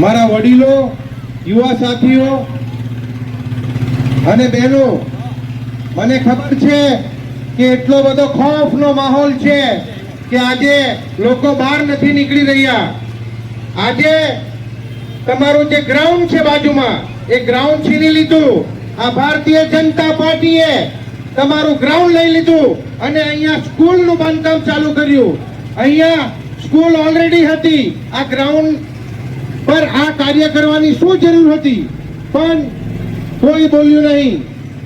મારા વડીલો, યુવા સાથીઓ અને બહેનો, મને ખબર છે કે એટલો બધો ખોફનો માહોલ છે કે આજે લોકો બહાર નથી નીકળી રહ્યા. આજે તમારું જે ગ્રાઉન્ડ છે બાજુમાં, એ ગ્રાઉન્ડ છીની લીધું. આ ભારતીય જનતા પાર્ટીએ તમારું ગ્રાઉન્ડ લઈ લીધું અને અહીંયા સ્કૂલનું બાંધકામ ચાલુ કર્યું. અહીંયા સ્કૂલ ઓલરેડી હતી. આ ગ્રાઉન્ડ પર આ કાર્ય કરવાની શું જરૂર હતી? પણ કોઈ બોલ્યું નહીં.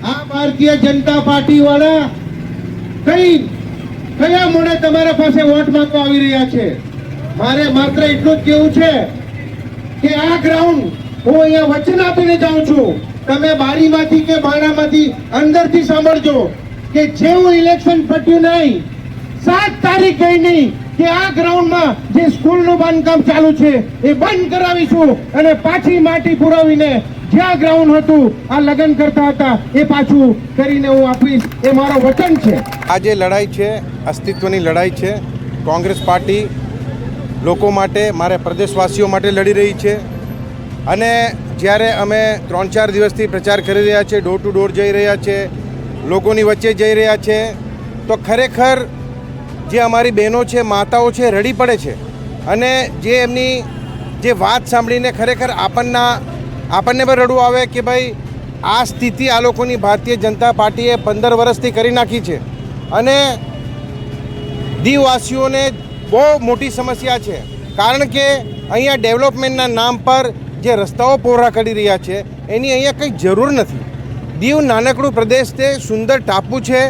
આ ભારતીય જનતા પાર્ટી વાળા કઈ, કયા મોડે તમારા પાસે વોટ માંગવા આવી રહ્યા છે? મારે માત્ર એટલું જ કેવું છે કે આ ગ્રાઉન્ડ હું અહીંયા વચન આપીને જાઉં છું. તમે બારીમાંથી કે બાણામાંથી અંદરથી સાંભળજો કે જેવું ઇલેક્શન પટ્યું નહીં, સાત તારીખ ગઈ નહીં કે આ ગ્રાઉન્ડમાં જે સ્કૂલનું બાંધકામ ચાલુ છે, એ બંધ કરાવીશું અને પાછી માટી પુરાવીને જ્યાં ગ્રાઉન્ડ હતું, આ લગ્ન કરતા હતા, એ પાછું કરીને હું આપીશ. એ મારો વચન છે. આ જે લડાઈ છે, અસ્તિત્વની લડાઈ છે, કોંગ્રેસ પાર્ટી લોકો માટે, મારે પ્રદેશવાસીઓ માટે લડી રહી છે. અને જ્યારે અમે ત્રણ ચાર દિવસથી પ્રચાર કરી રહ્યા છે ડોર ટુ ડોર જઈ રહ્યા છે, લોકોની વચ્ચે જઈ રહ્યા છે, તો ખરેખર જે અમારી બહેનો છે, માતાઓ છે, રડી પડે છે. અને જે એમની જે વાત સાંભળીને ખરેખર આપણના, આપણને પણ રડવું આવે કે ભાઈ, આ સ્થિતિ આ લોકોની ભારતીય જનતા પાર્ટીએ પંદર વર્ષથી કરી નાખી છે. અને દીવવાસીઓને બહુ મોટી સમસ્યા છે. કારણ કે અહીંયા ડેવલપમેન્ટના નામ પર જે રસ્તાઓ પહોળા કરી રહ્યા છે, એની અહીંયા કંઈ જરૂર નથી. દીવ નાનકડું પ્રદેશ છે, સુંદર ટાપુ છે.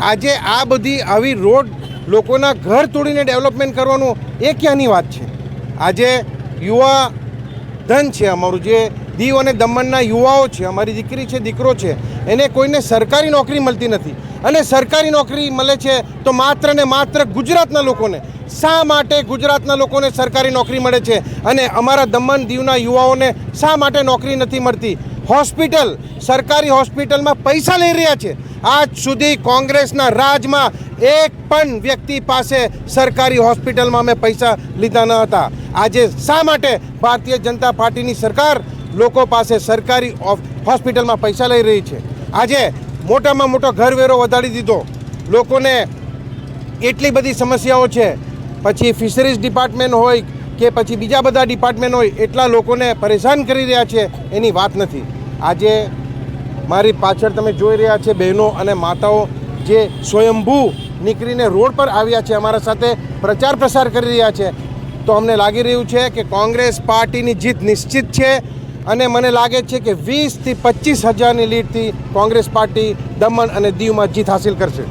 આજે આ બધી આવી રોડ લોકોના ઘર તોડીને ડેવલપમેન્ટ કરવાનું એ ક્યાંની વાત છે? આજે યુવા ધન છે અમારું, જે દીવ અને દમણના યુવાઓ છે, અમારી દીકરી છે, દીકરો છે, એને કોઈને સરકારી નોકરી મળતી નથી. અને સરકારી નોકરી મળે છે તો માત્ર ને માત્ર ગુજરાતના લોકોને. શા માટે ગુજરાતના લોકોને સરકારી નોકરી મળે છે? અને અમારા દમણ દીવના યુવાઓને શા માટે નોકરી નથી મળતી? હોસ્પિટલ, સરકારી હોસ્પિટલમાં પૈસા લઈ રહ્યા છે. આજ સુધી કોંગ્રેસના રાજમાં એક પણ વ્યક્તિ પાસે સરકારી હોસ્પિટલમાં અમે પૈસા લીધા ન હતા. આજે શા માટે ભારતીય જનતા પાર્ટીની સરકાર લોકો પાસે સરકારી હોસ્પિટલમાં પૈસા લઈ રહી છે? આજે મોટામાં મોટો ઘરવેરો વધારી દીધો. લોકોને એટલી બધી સમસ્યાઓ છે. પછી ફિશરીઝ ડિપાર્ટમેન્ટ હોય કે પછી બીજા બધા ડિપાર્ટમેન્ટ હોય, એટલા લોકોને પરેશાન કરી રહ્યા છે એની વાત નથી. આજે મારી પાછળ તમે જોઈ રહ્યા છે બહેનો અને માતાઓ જે સ્વયંભૂ નીકળીને રોડ પર આવ્યા છે, અમારા સાથે પ્રચાર પ્રસાર કરી રહ્યા છે. તો અમને લાગી રહ્યું છે કે કોંગ્રેસ પાર્ટીની જીત નિશ્ચિત છે અને મને લાગે છે કે વીસથી પચીસ હજારની લીડથી કોંગ્રેસ પાર્ટી દમણ અને દીવમાં જીત હાંસિલ કરશે.